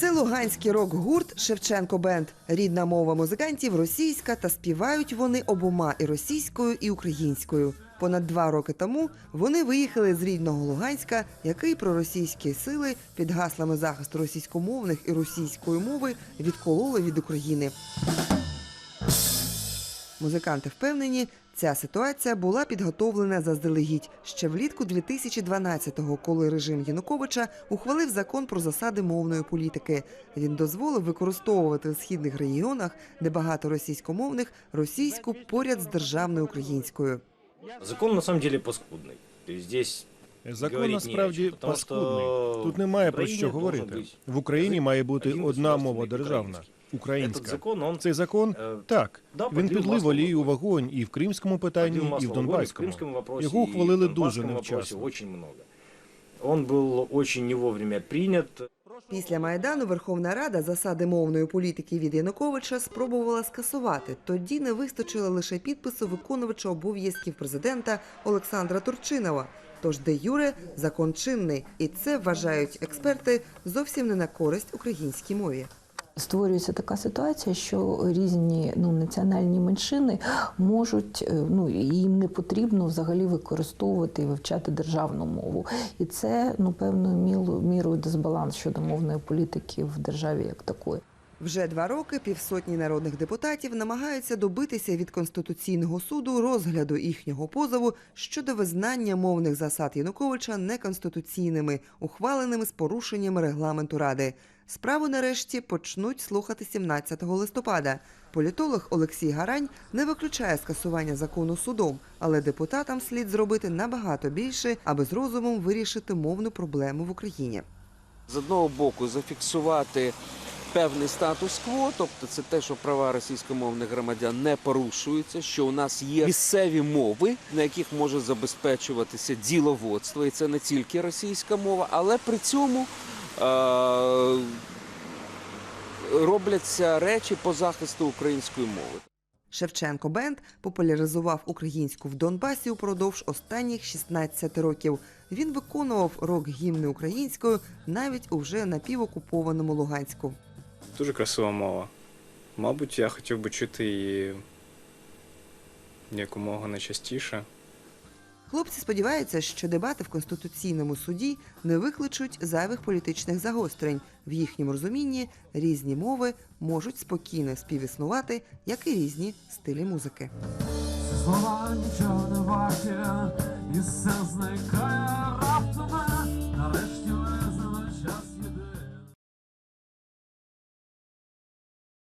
Це луганський рок-гурт Шевченко Бенд. Рідна мова музикантів російська, та співають вони обома і російською, і українською. Понад два роки тому вони виїхали з рідного Луганська, який проросійські сили під гаслами захисту російськомовних і російської мови відкололи від України. Музиканти впевнені, ця ситуація була підготовлена заздалегідь ще влітку 2012-го, коли режим Януковича ухвалив закон про засади мовної політики. Він дозволив використовувати в східних регіонах, де багато російськомовних, російську поряд з державною українською. Закон на паскудний. Тобто. Здесь Закон говорить насправді не о чому, тому паскудний. що Тут немає в про Україні що должен говорити. бути В Україні має бути один одна государственний мова державна український. українська. Этот закон, он Цей закон е, так да, він подлив підлив масло в олію в вогонь. вогонь і в кримському питанні, подлил і масло в в огонь, в Донбаському. крымском вопросе, Його и ухвалили в дуже донбасском вопросе невчасно. очень много. Он был очень не вовремя принят. Після майдану Верховна Рада засади мовної політики від Януковича спробувала скасувати. Тоді не вистачило лише підпису виконувача обов'язків президента Олександра Турчинова. Тож де юре закон чинний, і це вважають експерти зовсім не на користь українській мові. Створюється така ситуація, що різні ну, національні меншини можуть, е, ну їм не потрібно взагалі використовувати і вивчати державну мову. І це ну певною мірою дисбаланс щодо мовної політики в державі як такої. Вже два роки півсотні народних депутатів намагаються добитися від конституційного суду розгляду їхнього позову щодо визнання мовних засад Януковича неконституційними, ухваленими з порушенням регламенту ради. Справу нарешті почнуть слухати 17 листопада. Політолог Олексій Гарань не виключає скасування закону судом, але депутатам слід зробити набагато більше, аби з розумом вирішити мовну проблему в Україні. з одного боку зафіксувати певний статус-кво, тобто це те, що права російськомовних громадян не порушуються, що у нас є місцеві мови, на яких може забезпечуватися діловодство, і це не тільки російська мова, але при цьому е- робляться речі по захисту української мови. Шевченко Бенд популяризував українську в Донбасі упродовж останніх 16 років. Він виконував рок-гімни українською навіть у вже напівокупованому Луганську. Дуже красива мова. Мабуть, я хотів би чути її якомога найчастіше. Хлопці сподіваються, що дебати в конституційному суді не викличуть зайвих політичних загострень. В їхньому розумінні різні мови можуть спокійно співіснувати, як і різні стилі музики. Слова нічого не варті, і все зникає раптом.